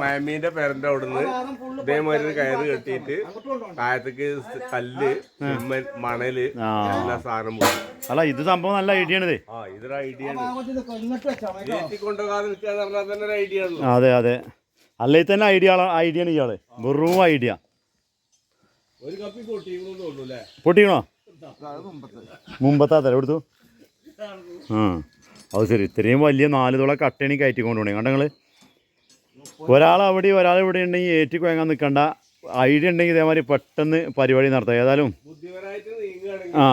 മയമ്മീന്റെ പേരന്റെ അവിടുന്ന് ഇതേമാതിരി ഒരു കയറ് കെട്ടിയിട്ട് താഴത്തേക്ക് കല്ല് മണൽ എല്ലാ സാധനം അല്ല ഇത് സംഭവം നല്ല ഐഡിയ ആണിത്. ആ ഇതൊരു ഐഡിയ ആണ്. കൊണ്ടുപോകാതെ നിൽക്കാന്ന് പറഞ്ഞാൽ തന്നെ ഒരു ഐഡിയ ആണ് അതെ അതെ. അല്ലേ തന്നെ ഐഡിയ ഐഡിയ ആണ് ഇയാൾ. വെറും ഐഡിയ ഒരു കപ്പി പൊട്ടിയെന്നു തോന്നുന്നു അല്ലേ? പൊട്ടിക്കണോ? മുമ്പത്തെ. അതെ തല എടുത്തു. ആ. അത് ശരി. ഇത്രയും വലിയ നാല് തുള കട്ടണി കയറ്റി കൊണ്ടുപോകണേ. കണ്ട നിങ്ങൾ ഒരാൾ അവിടെ ഒരാൾ ഇവിടെ ഉണ്ടെങ്കിൽ ഏറ്റി കുഴങ്ങാൻ നിൽക്കണ്ട. ഐഡിയ ഉണ്ടെങ്കിൽ ഇതേമാതിരി പെട്ടെന്ന് പരിപാടി നടത്താം. ഏതായാലും ആ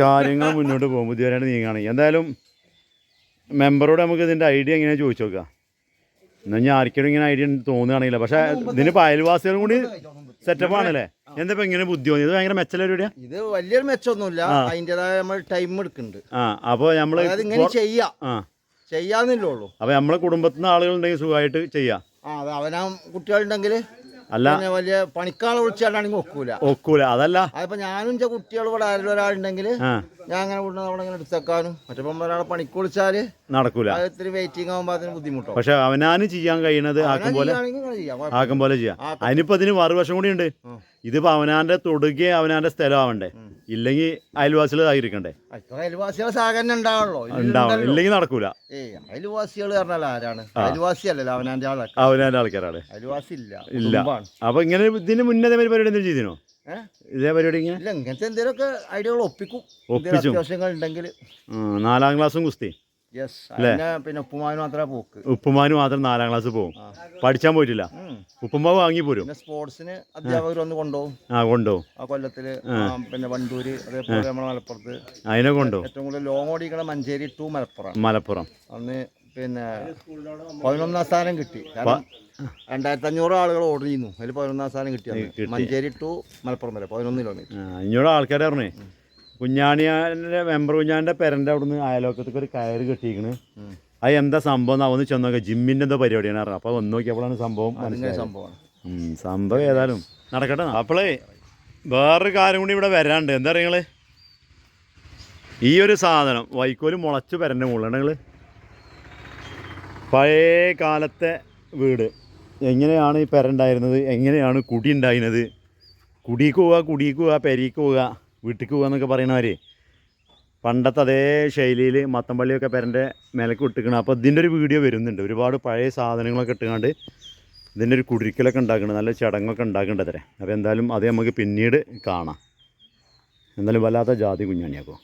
കാര്യങ്ങൾ മുന്നോട്ട് പോകും. ബുദ്ധിപരമായിട്ട് നീങ്ങുകയാണെങ്കിൽ. എന്തായാലും മെമ്പറോട് നമുക്ക് ഇതിന്റെ ഐഡിയ എങ്ങനെയാണ് ചോദിച്ചു നോക്കുക എന്നാൽ ഞാൻ ആർക്കെങ്കിലും ഇങ്ങനെ ഐഡിയ തോന്നുകയാണെങ്കിലോ പക്ഷേ ഇതിന് അയൽവാസികളും കൂടി സെറ്റപ്പ് ആണല്ലേ? എന്താ ഇങ്ങനെ ബുദ്ധി തോന്നി ഇത് ഭയങ്കര മെച്ചല പരിപാടിയാ? ഇത് വലിയൊരു മെച്ചമൊന്നുമില്ല അതിന്റെതായ നമ്മൾ ടൈം എടുക്കുന്നുണ്ട്. ആ അപ്പോൾ നമ്മൾ ഇങ്ങനെ ചെയ്യാം. ചെയ്യാന്നില്ലേ ഉള്ളൂ. അപ്പോൾ നമ്മളെ കുടുംബത്തിൽ നിന്ന് ആളുകളുണ്ടെങ്കിൽ സുഖമായിട്ട് ചെയ്യാം. ആ അത്. അവനാ കുട്ടികളുണ്ടെങ്കിൽ അല്ല. വലിയ പണിക്കാളെ വിളിച്ചാണ്ടാണെങ്കിൽ ഒക്കൂല. ഒക്കൂല. അതല്ല. അതിപ്പോ ഞാനും ചില കുട്ടികൾ ഇവിടെ ആരെങ്കിലും ഒരാളുണ്ടെങ്കിൽ ഞാൻ അങ്ങനെ കൊണ്ട് അവിടെ ഇങ്ങനെ എടുത്തേക്കാനും. മറ്റപ്പം ഒരാളെ പണിക്ക് വിളിച്ചാൽ നടക്കൂല. ഇത്തിരി വെയിറ്റിംഗ് ആകുമ്പോ അതിന് ബുദ്ധിമുട്ടോ പക്ഷെ അവനാനും ചെയ്യാൻ കഴിയണത് ആക്കും പോലെ. ആക്കും പോലെ ചെയ്യാം. അതിനിപ്പോ അതിന് മറുവശം കൂടി ഉണ്ട്. ഇതിപ്പോ അവനാന്റെ തൊടുകെ അവനാന്റെ അവനാന്റെ സ്ഥലം ആവണ്ടേ? ഇല്ലെങ്കിൽ അയൽവാസികൾ ആയിരിക്കണ്ടേ ഇപ്പൊ അയൽവാസികളെ സഹകരണം ഉണ്ടാവുള്ളൂ. ഉണ്ടാവും. ഇല്ലെങ്കിൽ നടക്കൂല. ഏയ് അയൽവാസികൾ പറഞ്ഞാൽ ആരാണ്? അയൽവാസിയല്ലല്ലോ അവനാന്റെ ആളെ അവനാന്റെ ആൾക്കാരാണ്. അയൽവാസി ഇല്ല. ഇല്ല കുടുംബാണ്. അപ്പോൾ ഇങ്ങനെ ഇതിന് മുന്നേ ഇതേ പരിപാടി എന്തെങ്കിലും ചെയ്തിനോ ഏ? ഇതേ പരിപാടി ഇങ്ങനെ? ഇല്ല ഇങ്ങനത്തെ എന്തെങ്കിലുമൊക്കെ ഐഡിയകൾ ഒപ്പിക്കും. ഒപ്പിച്ചും. എന്തെങ്കിലും അത്യാവശ്യങ്ങൾ ഉണ്ടെങ്കിൽ ഉം, നാലാം ക്ലാസ്സും കുസ്തി അതിനെ പിന്നെ ഉപ്പുമാവിന് മാത്രമേ പോക്ക്. ഉപ്പുമാന് മാത്രം നാലാം ക്ലാസ് പോകും പഠിച്ചാൻ പോയിട്ടില്ല. ഉപ്പുമാവ് വാങ്ങി പോരും. സ്പോർട്സിന് അധ്യാപകർ വന്ന് കൊണ്ടുപോകും ആ കൊണ്ടുപോകും ആ കൊല്ലത്തിൽ പിന്നെ വണ്ടൂര് അതേപോലെ നമ്മുടെ മലപ്പുറത്ത്. അതിനെ കൊണ്ടുപോകും ഏറ്റവും കൂടുതൽ ലോങ് ഓടിക്കണ മഞ്ചേരി ടു മലപ്പുറം. മലപ്പുറം. അന്ന് പിന്നെ പതിനൊന്നാം സ്ഥാനം കിട്ടി. കാരണം രണ്ടായിരത്തി അഞ്ഞൂറ് ആളുകൾ ഓർഡർ ചെയ്യുന്നു അതിൽ പതിനൊന്നാം സ്ഥാനം കിട്ടി മഞ്ചേരി ടു മലപ്പുറം വരെ പതിനൊന്ന് കിലോമീറ്റർ അഞ്ഞൂറ് ആൾക്കാരെ പറഞ്ഞേ. കുഞ്ഞാണിയാന്റെ മെമ്പർ കുഞ്ഞാന്റെ പെരന്റെ അവിടുന്ന് അയലോക്കത്തേക്ക് ഒരു കയറ് കെട്ടിയിരിക്കണ്. അത് എന്താ സംഭവം എന്ന് അവന്ന് ചെന്ന് നോക്കാം ജിമ്മിന്റെ എന്തോ പരിപാടിയാണ് പറഞ്ഞത്. അപ്പോൾ ഒന്ന് നോക്കിയപ്പോഴാണ് സംഭവം സംഭവമാണ്. സംഭവം ഏതായാലും നടക്കട്ടെ അപ്പോളേ വേറൊരു കാര്യം കൂടി ഇവിടെ വരാണ്ട് എന്താ പറയുക നിങ്ങൾ ഈ ഒരു സാധനം വൈക്കോൽ മുളച്ച് പെരന്റെ മുകളിലാണ് നിങ്ങൾ പഴയ കാലത്തെ വീട്. എങ്ങനെയാണ് ഈ പെരണ്ടായിരുന്നത് എങ്ങനെയാണ് കുടി ഉണ്ടായിരുന്നത്? കുടിക്ക് പോവുക കുടിക്ക് പോവുക പെരീക്ക് പോവുക വീട്ടിലേക്ക് പോവുക എന്നൊക്കെ പറയണവരെ. പണ്ടത്തെ അതേ ശൈലിയിൽ മത്തമ്പള്ളിയൊക്കെ പെരന്റെ മേലേക്ക് വിട്ടിക്കണം. അപ്പോൾ ഇതിന്റെ ഒരു വീഡിയോ വരുന്നുണ്ട്. ഒരുപാട് പഴയ സാധനങ്ങളൊക്കെ ഇട്ടുകൊണ്ട് ഇതിന്റെ ഒരു കുടിരിക്കലൊക്കെ ഉണ്ടാക്കുന്നുണ്ട് നല്ല ചടങ്ങൊക്കെ ഉണ്ടാക്കേണ്ടതരെ. അപ്പോൾ എന്തായാലും അത് നമുക്ക് പിന്നീട് കാണാം. എന്തായാലും വല്ലാത്ത ജാതി കുഞ്ഞാണിയാക്കോ